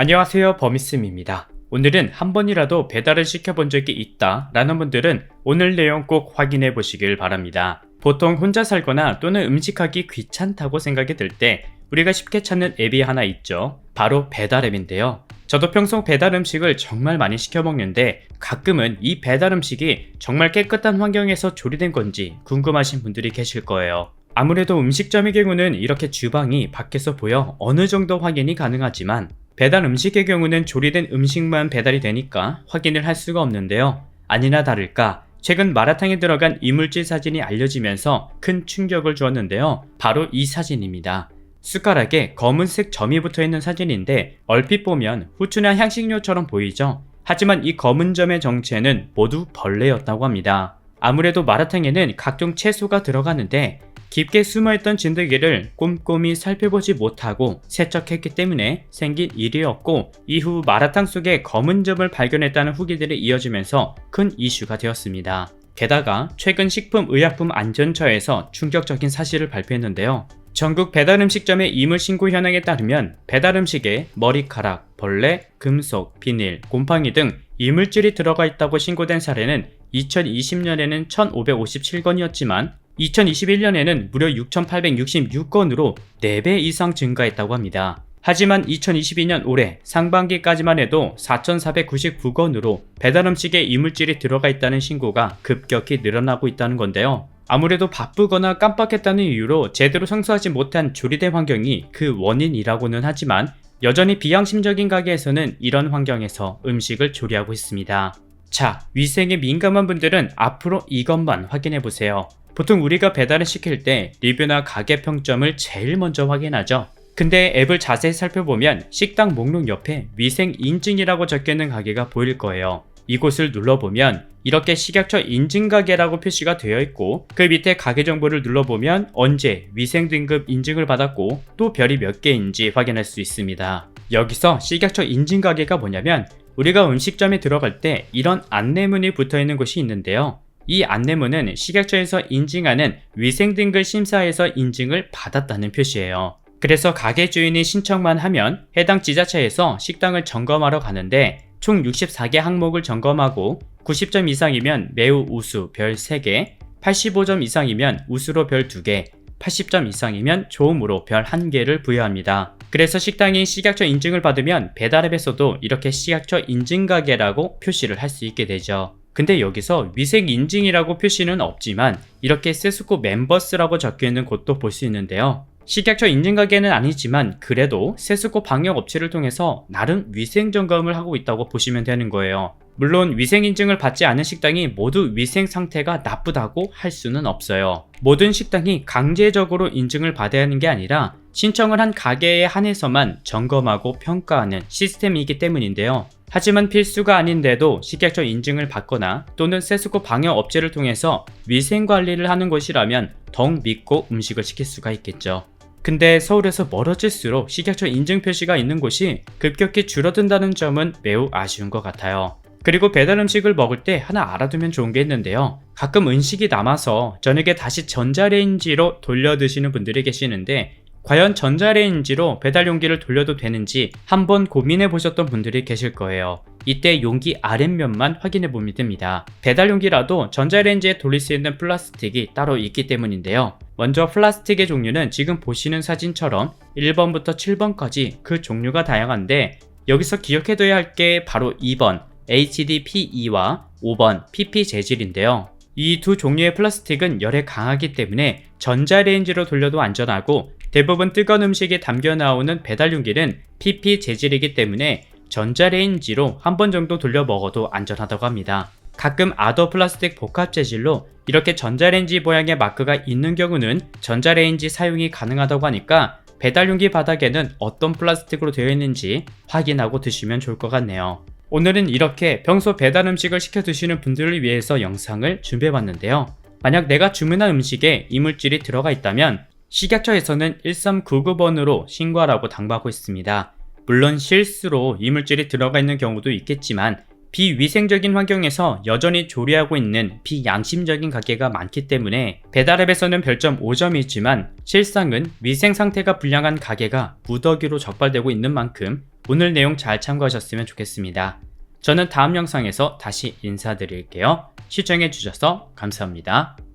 안녕하세요 버미쌤입니다. 오늘은 한 번이라도 배달을 시켜본 적이 있다 라는 분들은 오늘 내용 꼭 확인해 보시길 바랍니다. 보통 혼자 살거나 또는 음식하기 귀찮다고 생각이 들 때 우리가 쉽게 찾는 앱이 하나 있죠. 바로 배달 앱인데요. 저도 평소 배달 음식을 정말 많이 시켜 먹는데 가끔은 이 배달 음식이 정말 깨끗한 환경에서 조리된 건지 궁금하신 분들이 계실 거예요. 아무래도 음식점의 경우는 이렇게 주방이 밖에서 보여 어느 정도 확인이 가능하지만 배달 음식의 경우는 조리된 음식만 배달이 되니까 확인을 할 수가 없는데요. 아니나 다를까 최근 마라탕에 들어간 이물질 사진이 알려지면서 큰 충격을 주었는데요. 바로 이 사진입니다. 숟가락에 검은색 점이 붙어 있는 사진인데 얼핏 보면 후추나 향신료처럼 보이죠? 하지만 이 검은 점의 정체는 모두 벌레였다고 합니다. 아무래도 마라탕에는 각종 채소가 들어가는데 깊게 숨어있던 진드기를 꼼꼼히 살펴보지 못하고 세척했기 때문에 생긴 일이었고 이후 마라탕 속에 검은 점을 발견했다는 후기들이 이어지면서 큰 이슈가 되었습니다. 게다가 최근 식품의약품안전처에서 충격적인 사실을 발표했는데요. 전국 배달음식점의 이물 신고 현황에 따르면 배달음식에 머리카락, 벌레, 금속, 비닐, 곰팡이 등 이물질이 들어가 있다고 신고된 사례는 2020년에는 1557건이었지만 2021년에는 무려 6,866건으로 4배 이상 증가했다고 합니다. 하지만 2022년 올해 상반기까지만 해도 4,499건으로 배달음식에 이물질이 들어가 있다는 신고가 급격히 늘어나고 있다는 건데요. 아무래도 바쁘거나 깜빡했다는 이유로 제대로 청소하지 못한 조리대 환경이 그 원인이라고는 하지만 여전히 비양심적인 가게에서는 이런 환경에서 음식을 조리하고 있습니다. 자, 위생에 민감한 분들은 앞으로 이것만 확인해 보세요. 보통 우리가 배달을 시킬 때 리뷰나 가게 평점을 제일 먼저 확인하죠. 근데 앱을 자세히 살펴보면 식당 목록 옆에 위생 인증이라고 적혀 있는 가게가 보일 거예요. 이곳을 눌러보면 이렇게 식약처 인증 가게라고 표시가 되어 있고 그 밑에 가게 정보를 눌러보면 언제 위생 등급 인증을 받았고 또 별이 몇 개인지 확인할 수 있습니다. 여기서 식약처 인증 가게가 뭐냐면 우리가 음식점에 들어갈 때 이런 안내문이 붙어 있는 곳이 있는데요. 이 안내문은 식약처에서 인증하는 위생 등급 심사에서 인증을 받았다는 표시예요. 그래서 가게 주인이 신청만 하면 해당 지자체에서 식당을 점검하러 가는데 총 64개 항목을 점검하고 90점 이상이면 매우 우수 별 3개, 85점 이상이면 우수로 별 2개, 80점 이상이면 좋음으로 별 1개를 부여합니다. 그래서 식당이 식약처 인증을 받으면 배달앱에서도 이렇게 식약처 인증가게라고 표시를 할 수 있게 되죠. 근데 여기서 위생 인증이라고 표시는 없지만 이렇게 세스코 멤버스라고 적혀 있는 곳도 볼 수 있는데요. 식약처 인증 가게는 아니지만 그래도 세스코 방역 업체를 통해서 나름 위생 점검을 하고 있다고 보시면 되는 거예요. 물론 위생 인증을 받지 않은 식당이 모두 위생 상태가 나쁘다고 할 수는 없어요. 모든 식당이 강제적으로 인증을 받아야 하는 게 아니라 신청을 한 가게에 한해서만 점검하고 평가하는 시스템이기 때문인데요. 하지만 필수가 아닌데도 식약처 인증을 받거나 또는 세스코 방역 업체를 통해서 위생 관리를 하는 곳이라면 더욱 믿고 음식을 시킬 수가 있겠죠. 근데 서울에서 멀어질수록 식약처 인증 표시가 있는 곳이 급격히 줄어든다는 점은 매우 아쉬운 것 같아요. 그리고 배달 음식을 먹을 때 하나 알아두면 좋은 게 있는데요. 가끔 음식이 남아서 저녁에 다시 전자레인지로 돌려 드시는 분들이 계시는데 과연 전자레인지로 배달 용기를 돌려도 되는지 한번 고민해 보셨던 분들이 계실 거예요. 이때 용기 아랫면만 확인해 보면 됩니다. 배달 용기라도 전자레인지에 돌릴 수 있는 플라스틱이 따로 있기 때문인데요. 먼저 플라스틱의 종류는 지금 보시는 사진처럼 1번부터 7번까지 그 종류가 다양한데 여기서 기억해둬야 할 게 바로 2번 HDPE와 5번 PP 재질인데요. 이 두 종류의 플라스틱은 열에 강하기 때문에 전자레인지로 돌려도 안전하고 대부분 뜨거운 음식이 담겨 나오는 배달 용기는 PP 재질이기 때문에 전자레인지로 한 번 정도 돌려 먹어도 안전하다고 합니다. 가끔 아더 플라스틱 복합 재질로 이렇게 전자레인지 모양의 마크가 있는 경우는 전자레인지 사용이 가능하다고 하니까 배달 용기 바닥에는 어떤 플라스틱으로 되어 있는지 확인하고 드시면 좋을 것 같네요. 오늘은 이렇게 평소 배달 음식을 시켜 드시는 분들을 위해서 영상을 준비해 봤는데요. 만약 내가 주문한 음식에 이물질이 들어가 있다면 식약처에서는 1399번으로 신고하라고 당부하고 있습니다. 물론 실수로 이물질이 들어가 있는 경우도 있겠지만 비위생적인 환경에서 여전히 조리하고 있는 비양심적인 가게가 많기 때문에 배달앱에서는 별점 5점이지만 실상은 위생 상태가 불량한 가게가 무더기로 적발되고 있는 만큼 오늘 내용 잘 참고하셨으면 좋겠습니다. 저는 다음 영상에서 다시 인사드릴게요. 시청해주셔서 감사합니다.